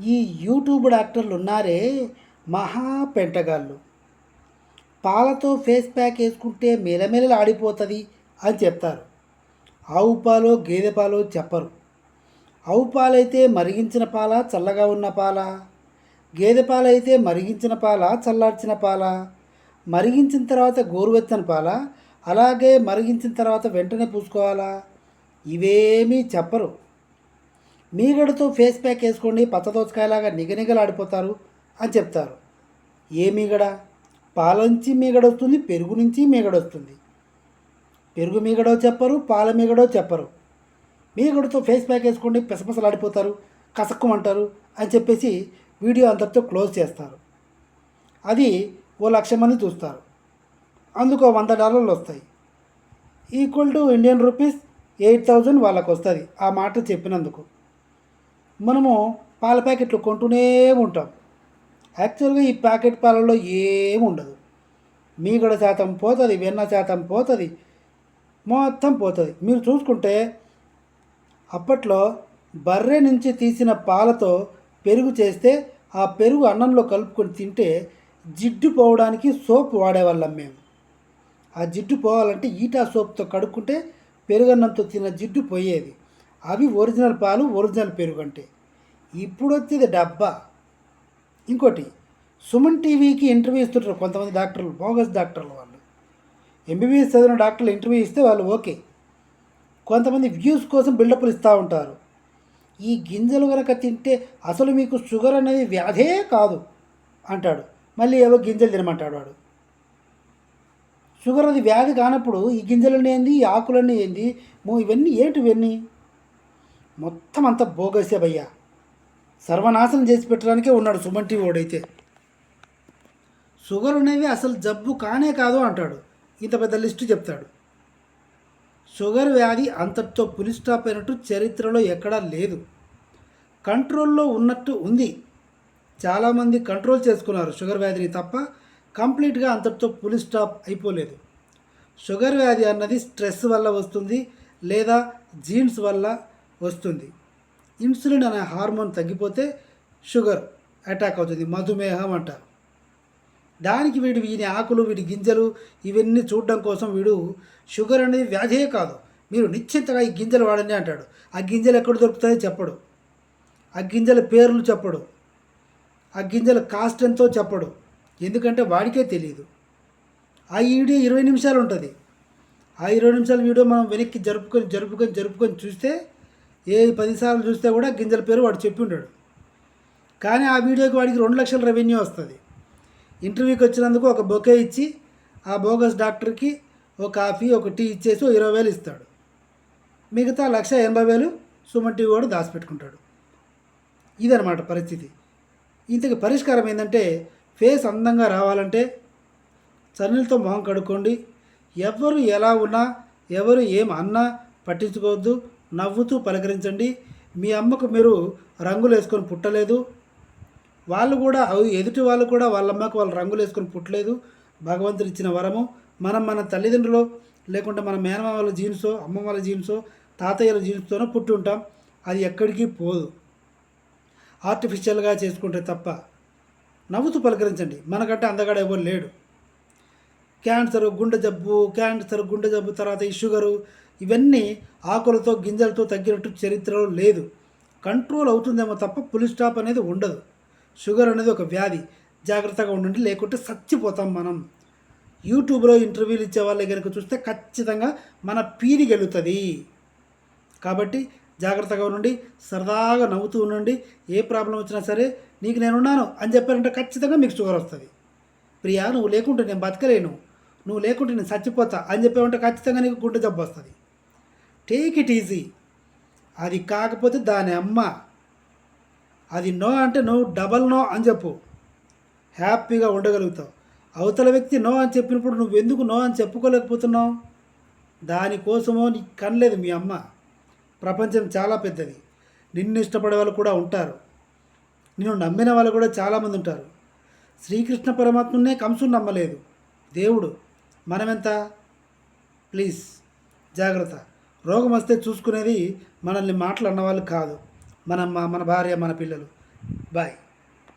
ఈ యూట్యూబ్ డాక్టర్లు ఉన్నారే మహా పెంటగాళ్ళు. పాలతో ఫేస్ ప్యాక్ వేసుకుంటే మెలమెలలు ఆడిపోతుంది అని చెప్తారు. ఆవు పాలో గేదె పాలో చెప్పరు. ఆవు పాలైతే మరిగించిన పాల చల్లగా ఉన్న పాల? గేదె పాలైతే మరిగించిన పాల చల్లార్చిన పాల? మరిగించిన తర్వాత గోరువెచ్చని పాల? అలాగే మరిగించిన తర్వాత వెంటనే పూసుకోవాలా? ఇవేమీ చెప్పరు. మీగడతో ఫేస్ ప్యాక్ వేసుకోండి పచ్చదోసకాయలాగా నిగనిగలాడిపోతారు అని చెప్తారు. ఏ మీగడ? పాల నుంచి మీగడ వస్తుంది పెరుగు నుంచి మీగడ వస్తుంది. పెరుగు మీగడో చెప్పరు పాల మీగడో చెప్పరు. మీగడతో ఫేస్ ప్యాక్ వేసుకోండి పెసపెసలాడిపోతారు కసక్కుమంటారు అని చెప్పేసి వీడియో అంతటితో క్లోజ్ చేస్తారు. అది ఓ లక్ష మంది చూస్తారు. అందుకు వంద డాలర్లు వస్తాయి. Equal to Indian rupees eight thousand వాళ్ళకు వస్తుంది ఆ మాట చెప్పినందుకు. మనము పాల ప్యాకెట్లు కొంటూనే ఉంటాం. యాక్చువల్గా ఈ ప్యాకెట్ పాలలో ఏమి ఉండదు. మీగడ శాతం పోతుంది వెన్న శాతం పోతుంది మొత్తం పోతుంది. మీరు చూసుకుంటే అప్పట్లో బర్రె నుంచి తీసిన పాలతో పెరుగు చేస్తే ఆ పెరుగు అన్నంలో కలుపుకొని తింటే జిడ్డు పోవడానికి సోప్ వాడేవాళ్ళం మేము. ఆ జిడ్డు పోవాలంటే ఈటా సోప్తో కడుక్కుంటే పెరుగన్నంతో తిన్న జిడ్డు పోయేది. అవి ఒరిజినల్ పాలు ఒరిజినల్ పెరుగు అంటే ఇప్పుడు వచ్చేది డబ్బా. ఇంకోటి సుమన్ టీవీకి ఇంటర్వ్యూ ఇస్తుంటారు కొంతమంది డాక్టర్లు బోగస్ డాక్టర్లు వాళ్ళు. ఎంబీబీఎస్ చదివిన డాక్టర్లు ఇంటర్వ్యూ ఇస్తే వాళ్ళు ఓకే. కొంతమంది వ్యూస్ కోసం బిల్డప్లు ఇస్తూ ఉంటారు. ఈ గింజలు కనుక తింటే అసలు మీకు షుగర్ అనేది వ్యాధే కాదు అంటాడు. మళ్ళీ ఏవో గింజలు తినమంటాడు వాడు. షుగర్ అది వ్యాధి కానప్పుడు ఈ గింజలన్నీ ఏంది ఈ ఆకులన్నీ ఏంది ఇవన్నీ ఏంటి ఇవన్నీ మొత్తం అంతా బోగసే భయ్యా. సర్వనాశనం చేసి పెట్టడానికే ఉన్నాడు సుమన్ టీవీ వాడైతే. షుగర్ అనేవి అసలు జబ్బు కానే కాదు అంటాడు. ఇంత పెద్ద లిస్టు చెప్తాడు. షుగర్ వ్యాధి అంతటితో పులి స్టాప్ అయినట్టు చరిత్రలో ఎక్కడా లేదు. కంట్రోల్లో ఉన్నట్టు ఉంది. చాలామంది కంట్రోల్ చేసుకున్నారు షుగర్ వ్యాధిని తప్ప కంప్లీట్గా అంతటితో పులి స్టాప్ అయిపోలేదు. షుగర్ వ్యాధి అన్నది స్ట్రెస్ వల్ల వస్తుంది లేదా జీన్స్ వల్ల వస్తుంది. ఇన్సులిన్ అనే హార్మోన్ తగ్గిపోతే షుగర్ అటాక్ అవుతుంది మధుమేహం అంట దానికి వీడు వీని ఆకులు వీటి గింజలు ఇవన్నీ చూడడం కోసం వీడు షుగర్ అనేది వ్యాధే కాదు. మీరు నిశ్చింతగా ఈ గింజలు వాడండి అంటాడు. ఆ గింజలు ఎక్కడ దొరుకుతాయో చెప్పడు. ఆ గింజల పేర్లు చెప్పడు. ఆ గింజల కాస్ట్ ఎంతో చెప్పడు. ఎందుకంటే వాడికే తెలియదు ఆ వీడియో ఇరవై నిమిషాలు ఉంటుంది. ఆ ఇరవై నిమిషాల వీడియో మనం వెనక్కి జరుపుకొని జరుపుకొని జరుపుకొని చూస్తే ఏ పదిసార్లు చూస్తే కూడా గింజల పేరు వాడు చెప్పి ఉంటాడు. కానీ ఆ వీడియోకి వాడికి రెండు లక్షల రెవెన్యూ వస్తుంది. ఇంటర్వ్యూకి వచ్చినందుకు ఒక బొకే ఇచ్చి ఆ బోగస్ డాక్టర్కి ఒక కాఫీ ఒక టీ ఇచ్చేసి ఇరవై వేలు ఇస్తాడు. మిగతా లక్ష ఎనభై వేలు సుమన్ టీవీ వాడు దాచిపెట్టుకుంటాడు. ఇదనమాట పరిస్థితి. ఇంతకు పరిష్కారం ఏంటంటే ఫేస్ అందంగా రావాలంటే చన్నీళ్ళతో మొహం కడుక్కోండి. ఎవరు ఎలా ఉన్నా ఎవరు ఏం అన్నా పట్టించుకోవద్దు. నవ్వుతూ పలకరించండి. మీ అమ్మకు మీరు రంగులు వేసుకొని పుట్టలేదు. వాళ్ళు కూడా అవి ఎదుటి వాళ్ళు కూడా వాళ్ళ అమ్మకు వాళ్ళు రంగులు వేసుకొని పుట్టలేదు. భగవంతుడు ఇచ్చిన వరము. మనం మన తల్లిదండ్రులు లేకుంటే మన మేనమామ వాళ్ళ జీన్సో అమ్మ వాళ్ళ జీన్సో తాతయ్యల జీన్స్తోనో పుట్టి ఉంటాం. అది ఎక్కడికి పోదు. ఆర్టిఫిషియల్గా చేసుకుంటే తప్ప నవ్వుతూ పలకరించండి. మనకంటే అందగాడ ఎవరు లేడు. క్యాన్సర్ గుండె జబ్బు క్యాన్సర్ గుండె జబ్బు తర్వాత ఈ షుగరు ఇవన్నీ ఆకులతో గింజలతో తగ్గినట్టు చరిత్రలో లేదు. కంట్రోల్ అవుతుందేమో తప్ప పులి స్టాప్ అనేది ఉండదు. షుగర్ అనేది ఒక వ్యాధి. జాగ్రత్తగా ఉండండి లేకుంటే చచ్చిపోతాం మనం. యూట్యూబ్లో ఇంటర్వ్యూలు ఇచ్చే వాళ్ళ కనుక చూస్తే ఖచ్చితంగా మన పీరి గెలుతుంది. కాబట్టి జాగ్రత్తగా ఉండండి సరదాగా నవ్వుతూ ఉండండి. ఏ ప్రాబ్లం వచ్చినా సరే నీకు నేనున్నాను అని చెప్పారంటే ఖచ్చితంగా మీకు షుగర్ వస్తుంది. ప్రియా నువ్వు లేకుంటే నేను బతకలేను. నువ్వు లేకుంటే నేను చచ్చిపోతా అని చెప్పామంటే ఖచ్చితంగా నీకు గుండె జబ్బు వస్తుంది. Take it easy. అది కాకపోతే దాని అమ్మ అది నో అంటే నువ్వు డబల్ నో అని చెప్పు. హ్యాపీగా ఉండగలుగుతావు. అవతల వ్యక్తి నో అని చెప్పినప్పుడు నువ్వు ఎందుకు నో అని చెప్పుకోలేకపోతున్నావు? దానికోసమో నీకు కనలేదు మీ అమ్మ. ప్రపంచం చాలా పెద్దది. నిన్ను ఇష్టపడే వాళ్ళు కూడా ఉంటారు. నిన్ను నమ్మిన వాళ్ళు కూడా చాలామంది ఉంటారు. శ్రీకృష్ణ పరమాత్మనే కంసుని నమ్మలేదు. దేవుడు మనమెంత? ప్లీజ్ జాగ్రత్త. రోగం వస్తే చూసుకునేది మనల్ని మాటలు అన్నవాళ్ళు కాదు. మన మన భార్య మన పిల్లలు. బాయ్.